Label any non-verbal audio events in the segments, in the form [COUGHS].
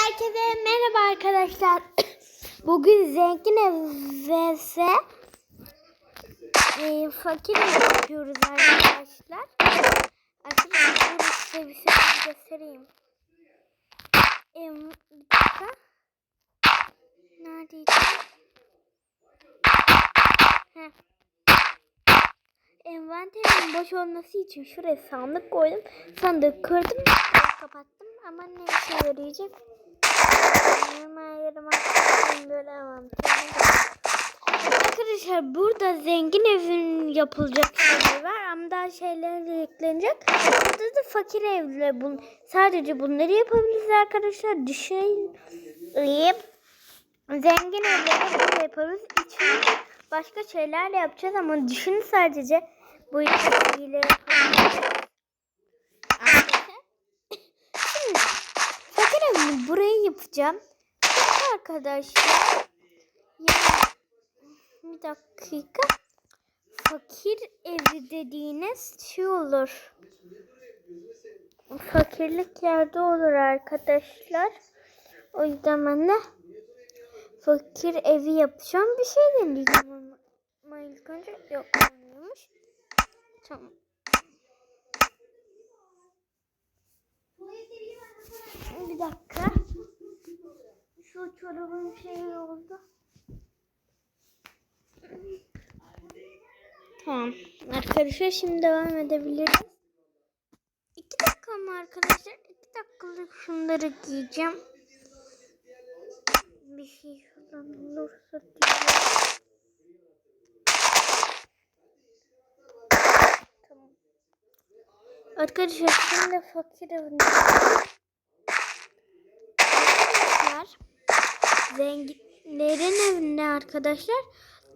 Herkese merhaba arkadaşlar. [COUGHS] Bugün zengin vs e, fakir yapıyoruz arkadaşlar. Arkadaşlar size bir şey göstereyim. E, bir dakika. Neredeydi? Heh. Envanterimin boş olması için şuraya sandık koydum. Sandığı kırdım, kapattım ama ne işe yarayacak? Hemen yarıma envanterim. Arkadaşlar burada zengin evin yapılacak şeyler var ama daha şeyler de eklenecek. Burada da fakir evle bun sadece bunları yapabiliriz arkadaşlar. Düşünüp zengin evleri böyle yaparız. İçine başka şeylerle yapacağız ama düşün sadece bu ikisiyle Şimdi fakir evini buraya yapacağım. Arkadaşlar yani bir dakika fakir evi dediğiniz şey olur. Fakirlik yerde olur arkadaşlar. O yüzden ben de fakir evi yapacağım. Bir şey deneyeceğim ama ilk önce yok olmuyormuş. Tamam. Bir dakika. Şu çorabın şeyi oldu. Tamam. Arkadaşlar şimdi devam edebiliriz. İki dakika mı arkadaşlar? İki dakikalık şunları giyeceğim. Bir şey şuradan olursa diyeceğim. Tamam. Arkadaşlar şimdi fakir evinde. Arkadaşlar zenginlerin evinde arkadaşlar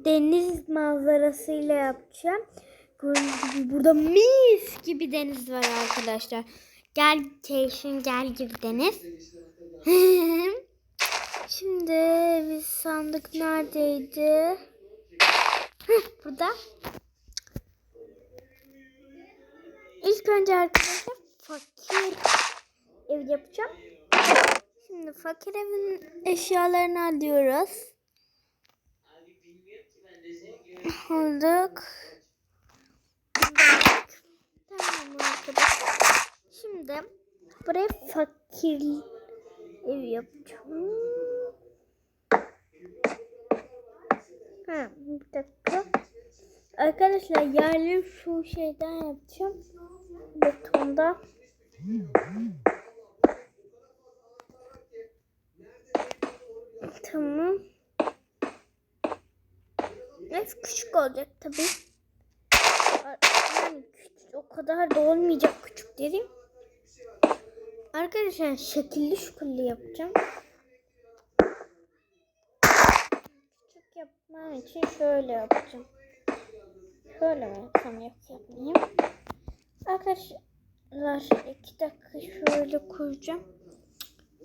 deniz manzarasıyla yapacağım. Burada mis gibi deniz var arkadaşlar. Gel Keyşin gel gibi deniz. [LAUGHS] Şimdi biz sandık neredeydi? Burada. İlk önce arkadaşlar fakir ev yapacağım. Şimdi fakir evin eşyalarını alıyoruz. Aldık. Tamam arkadaşlar. Şimdi buraya fakir ev yapacağım. Ha, bir dakika. Arkadaşlar yerleri şu şeyden yapacağım. Betonda. Tamam. Evet küçük olacak tabi. Yani küçük, o kadar da olmayacak küçük dedim. Arkadaşlar şekilli şükürlü yapacağım. Küçük yapmam için şöyle yapacağım. Şöyle mi yapsam yok yapmayayım. Arkadaşlar iki dakika şöyle koyacağım.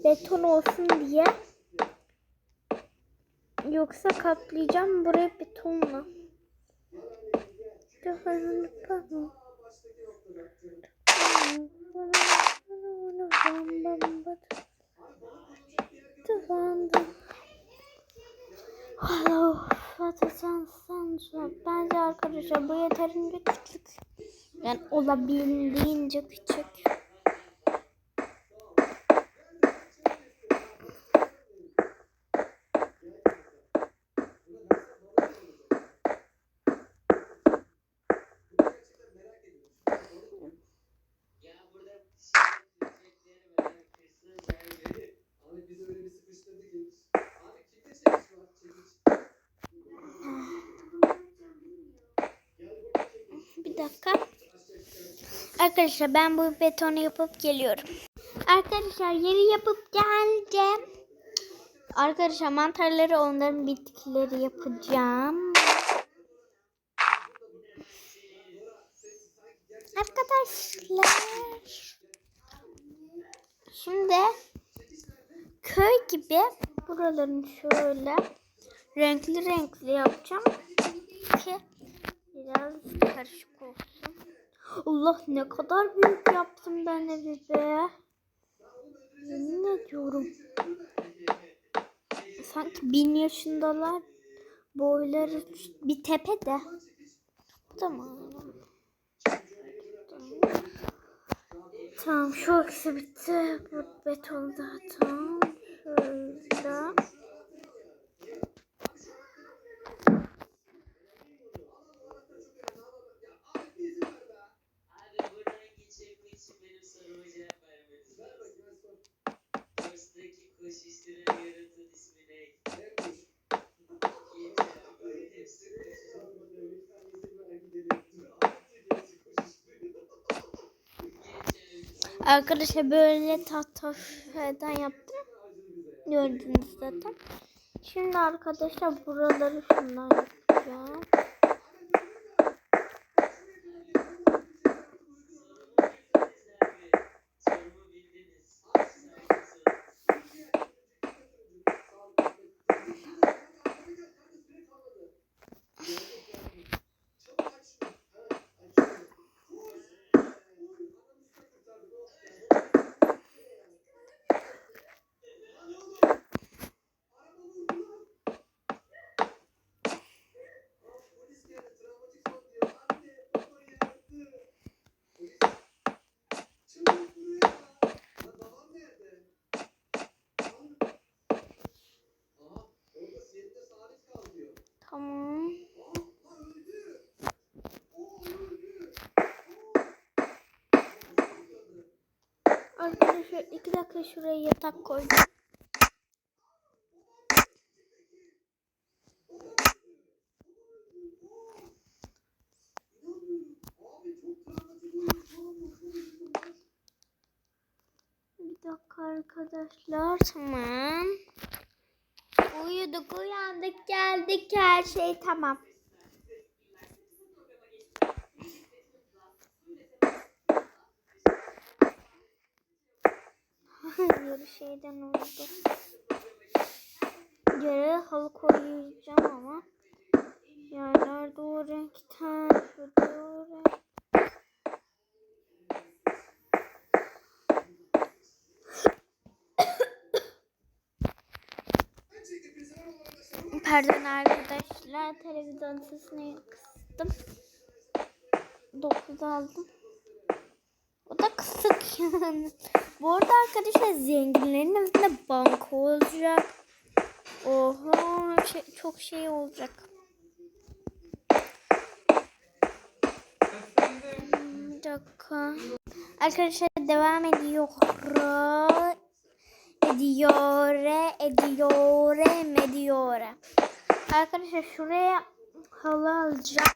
Beton olsun diye. Yoksa kaplayacağım burayı betonla. Hello, Pataten Sansu. Bence arkadaşlar bu yeterince küçük. Yani olabildiğince küçük. Bir dakika. Arkadaşlar ben bu betonu yapıp geliyorum. Arkadaşlar yeri yapıp geldim. Arkadaşlar mantarları onların bitkileri yapacağım. Arkadaşlar. Şimdi köy gibi buraların şöyle renkli renkli yapacağım ki biraz karışık olsun. Allah ne kadar büyük yaptım ben evi be. Yemin ediyorum. Sanki bin yaşındalar. Boyları bir tepede. Tamam. Tamam şu ikisi bitti. Bu beton zaten. Şöyle. Arkadaşlar böyle tahtadan yaptım. Gördünüz zaten. Şimdi arkadaşlar buraları şundan yapacağım. Arkadaşlar iki dakika şuraya yatak koydum. Dakika arkadaşlar tamam. Uyuduk uyandık geldik her şey tamam. Hayır şeyden oldu. Yere halı koyacağım ama yerlerde o renkten o renk. Pardon arkadaşlar televizyon sesini kıstım. 9 aldım. O da kısık yani. Bu arada arkadaşlar zenginlerin evinde banka olacak. Oho şey, çok şey olacak. Hmm, Bir dakika. Arkadaşlar devam ediyor. Ediyor, ediyor, ediyor. Arkadaşlar şuraya halı alacağım.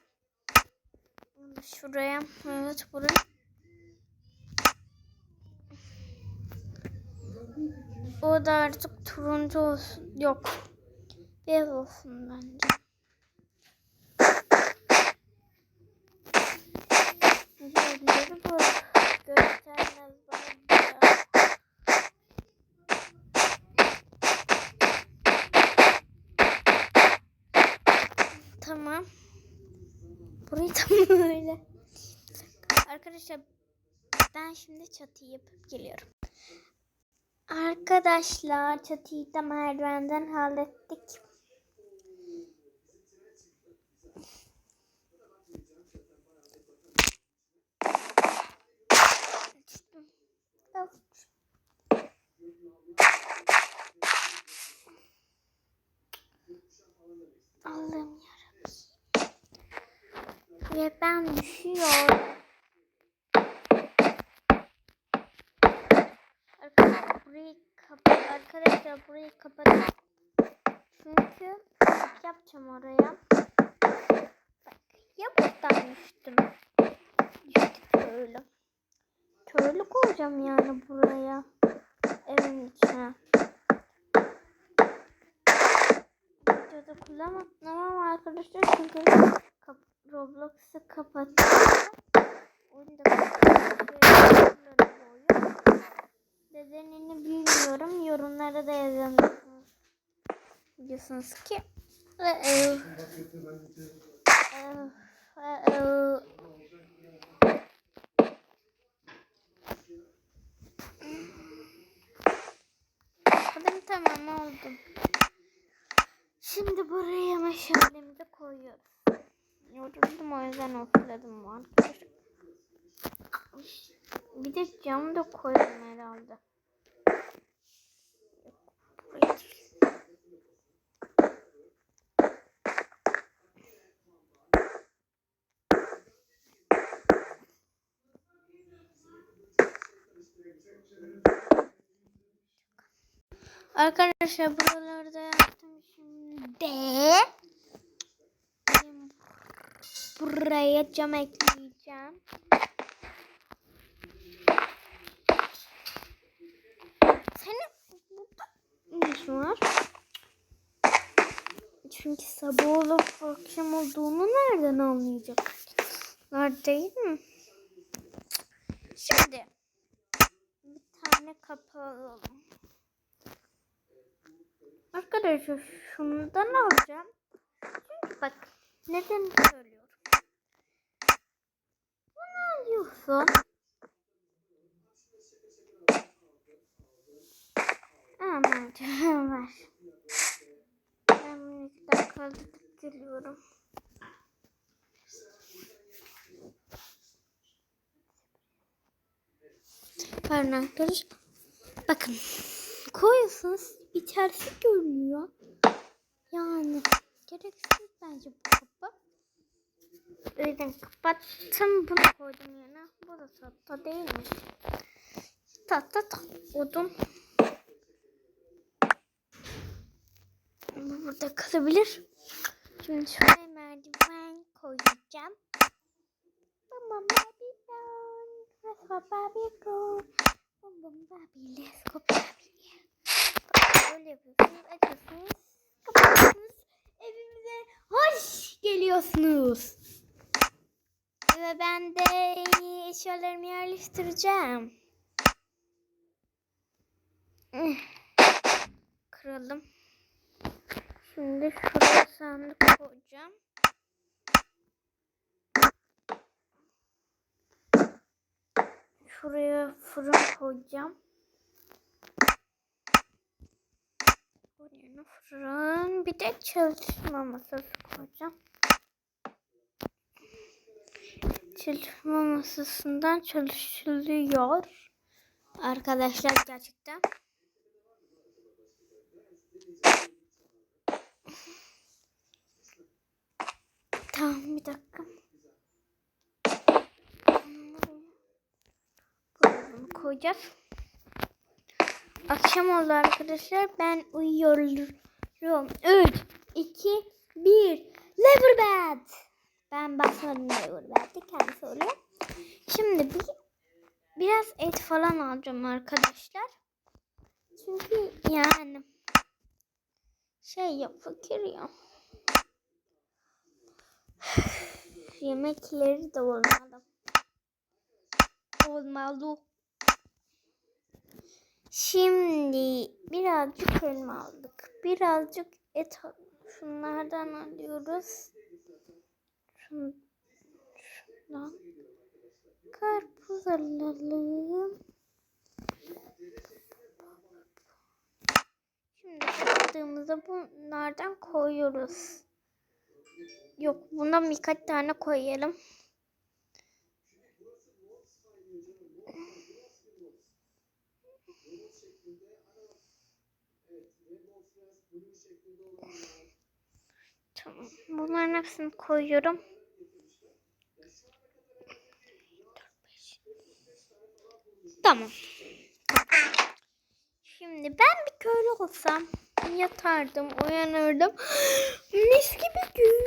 Şuraya, evet buraya. O da artık turuncu olsun. Yok. Beyaz olsun bence. Tamam. Burayı tam [LAUGHS] öyle. Arkadaşlar ben şimdi çatıyı yapıp geliyorum. Arkadaşlar çatıyı da merdivenden hallettik. Allah'ım yarabbim. Ve ben düşüyorum. Arkadaşlar burayı kapat. Arkadaşlar burayı kapat. Çünkü yapacağım oraya. Bak ya buradan düştüm. Böyle. Körlü koyacağım yani buraya. Evin içine. Videoda kullanmam arkadaşlar çünkü kap Roblox'u kapattım. Oyunda kapattım. Nedenini bilmiyorum. Yorumlara da yazabilirsiniz. Diyorsunuz ki "Ee, ee, ee." Kadın tamam oldu. Şimdi buraya meşalemizi koyuyoruz. Yoruldum o yüzden otladım arkadaşlar. Bir de cam da koyalım herhalde. Arkadaşlar buralarda yaptım şimdi. Buraya cam ekleyeceğim. Senin burada var? Çünkü sabah olup akşam olduğunu nereden anlayacak? Var değil mi? Şimdi bir tane kapı alalım. Arkadaşlar şundan alacağım. Çünkü bak neden söylüyorum. Bunu alıyorsun. Aman canım var. Ben dakika alıp geliyorum. Pardon arkadaşlar. Bakın koyuyorsunuz içerisi görünüyor. Yani gereksiz bence bu kapı. O kapattım bunu koydum yerine. Bu da tahta değilmiş. Tahta ta odun. Bu burada kalabilir. Şimdi şuraya merdiven koyacağım. Tamam Babylon. Let's go Babylon. Bum bum Baby, let's go Baby. Böyle yapıyorsunuz, açıyorsunuz, kapatıyorsunuz. Evimize hoş geliyorsunuz. Ve ben de eşyalarımı yerleştireceğim. Eh, Kıralım. Şimdi şuraya sandık koyacağım. Şuraya fırın koyacağım. Oraya fırın. Bir de çalışma masası koyacağım. Çalışma masasından çalışılıyor. Arkadaşlar gerçekten. Tamam bir dakika. Bunu koyacağız. Akşam oldu arkadaşlar. Ben uyuyorum. 3, 2, 1. Leverbed. Ben basmadım Leverbed'de. Kendisi oluyor. Şimdi bir, biraz et falan alacağım arkadaşlar. Çünkü yani şey ya fakir ya. Yemekleri de olmalı. Olmalı. Şimdi birazcık elma aldık. Birazcık et şunlardan alıyoruz. Şun, şundan. Karpuz alalım. Şimdi aldığımızda bunlardan koyuyoruz. Yok bundan birkaç tane koyalım. Tamam. Bunların hepsini koyuyorum. Tamam. Şimdi ben bir köylü olsam yatardım, uyanırdım. Mis gibi gün.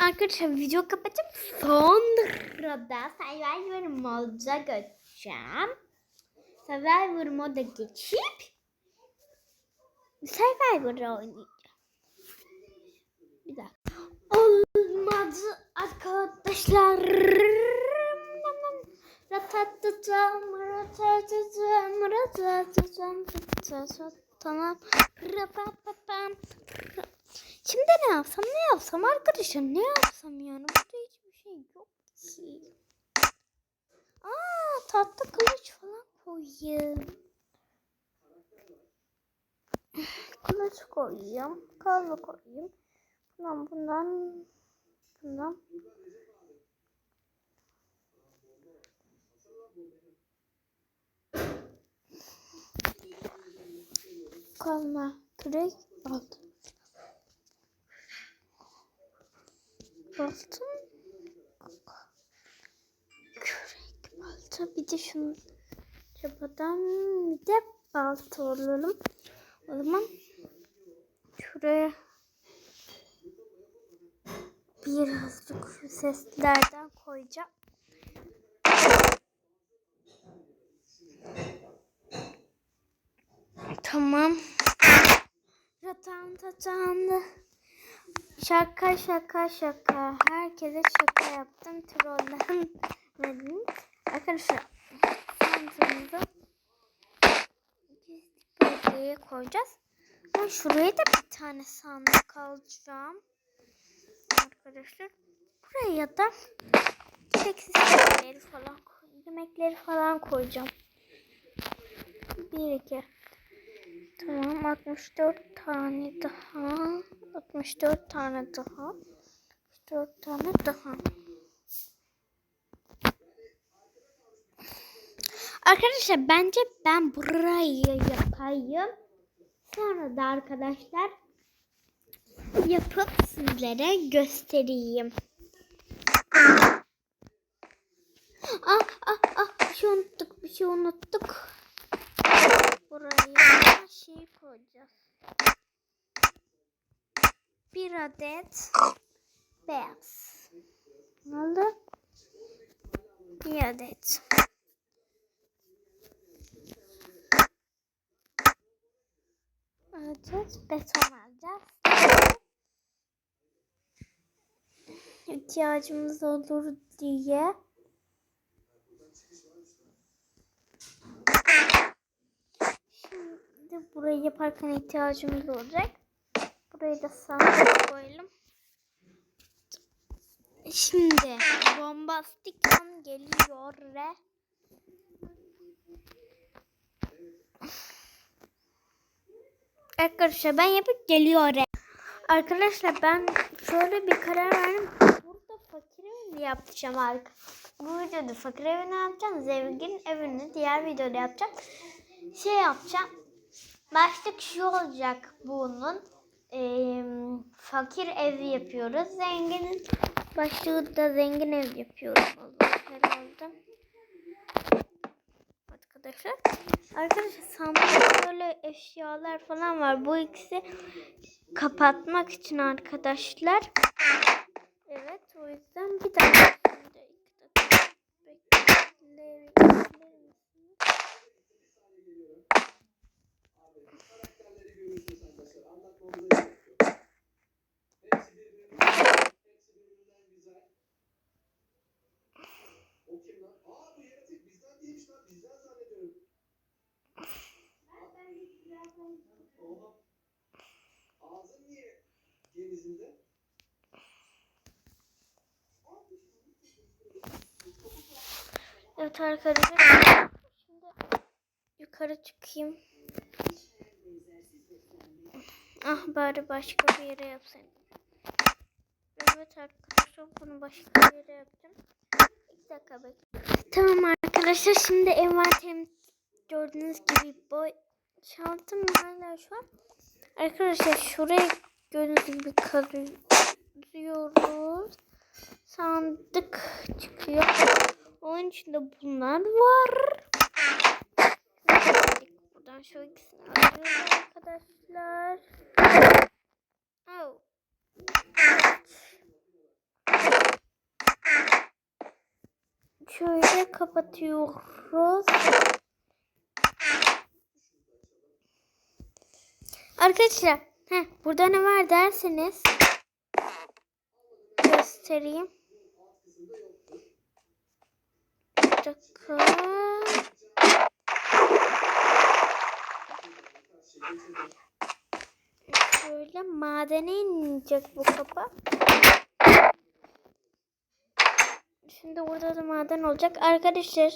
Arkadaşlar video kapatacağım. Sonra da Survivor moda geçeceğim. Survivor moda geçip Survivor'ı oynayacağım. Bir dakika. Olmadı arkadaşlar. Ratatatam, ratatatam, ratatatam, ratatatam, rapapapam. Şimdi ne yapsam ne yapsam arkadaşlar ne yapsam yani burada hiçbir şey yok ki. Aa tatlı kılıç falan koyayım. kılıç koyayım. Kazma koyayım. Bundan bundan bundan. Kazma kürek aldım. Bastım. Kürek balta bir de şunu çapadan bir de balta alalım. O zaman şuraya birazcık seslerden koyacağım. Tamam. Yatağım tatağımda. Şaka şaka şaka. Herkese şaka yaptım. Trollenmedim. [LAUGHS] Arkadaşlar. Sandığımızı bölgeye koyacağız. Ben şuraya da bir tane sandık alacağım. Arkadaşlar. Buraya da gereksiz yemekleri falan, yemekleri falan koyacağım. Bir iki. Tamam 64 tane daha. 64 tane daha. 64 tane daha. Arkadaşlar bence ben burayı yapayım. Sonra da arkadaşlar yapıp sizlere göstereyim. Ah ah ah bir şey unuttuk bir şey unuttuk. Buraya şey koyacağız. Bir adet beyaz. Oldu? Bir adet. Alacağız. Beton alacağız. İhtiyacımız olur diye. Şimdi burayı yaparken ihtiyacımız olacak. Burayı da sandık koyalım. Şimdi bombastik an geliyor ve Arkadaşlar ben yapıp geliyor. Arkadaşlar ben şöyle bir karar verdim. Burada fakir evini yapacağım arka. Bu videoda fakir evini yapacağım. Zengin evini diğer videoda yapacağım. Şey yapacağım. Başlık şu olacak bunun. Eee, fakir evi yapıyoruz. Zenginin başlığı da zengin ev yapıyoruz. Herhalde. Arkadaşlar. Arkadaşlar sandıkta böyle eşyalar falan var. Bu ikisi kapatmak için arkadaşlar. Evet o yüzden bir dakika. Evet arkadaşlar. Şimdi yukarı çıkayım. Ah bari başka bir yere yapsaydım. Evet arkadaşlar bunu başka bir yere yapacağım. İki dakika bekle. Tamam arkadaşlar şimdi envanterim gördüğünüz gibi boy şaltım hala şu an. Arkadaşlar şuraya gördüğünüz gibi kazıyoruz. Sandık çıkıyor. Onun içinde bunlar var. Buradan şu ikisini alıyoruz arkadaşlar. Oh. Şöyle kapatıyoruz. Arkadaşlar, heh, burada ne var derseniz göstereyim. Bir dakika. Şöyle madene inecek bu kapı. Şimdi burada da maden olacak. Arkadaşlar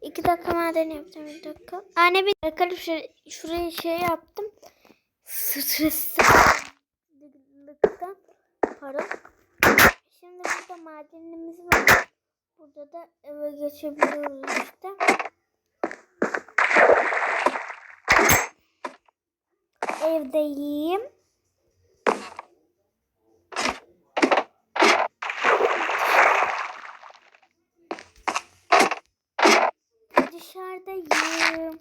iki dakika maden yapacağım. Bir dakika. Anne bir arkadaşlar şuraya şey yaptım. streslilikten pardon. Şimdi burada madenimiz var. Burada da eve geçebiliyoruz işte. Evdeyim. Dışarıdayım.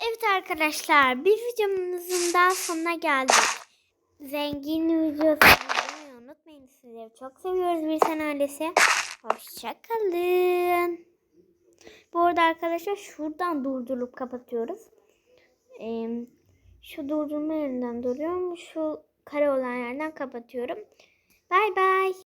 Evet arkadaşlar bir videomuzun daha sonuna geldik. Zengin videosu izlemeyi unutmayın. Sizleri çok seviyoruz bir sene ailesi. Hoşçakalın. Bu arada arkadaşlar şuradan durdurup kapatıyoruz. Ee, şu durdurma yerinden duruyorum. Şu kare olan yerden kapatıyorum. Bay bay.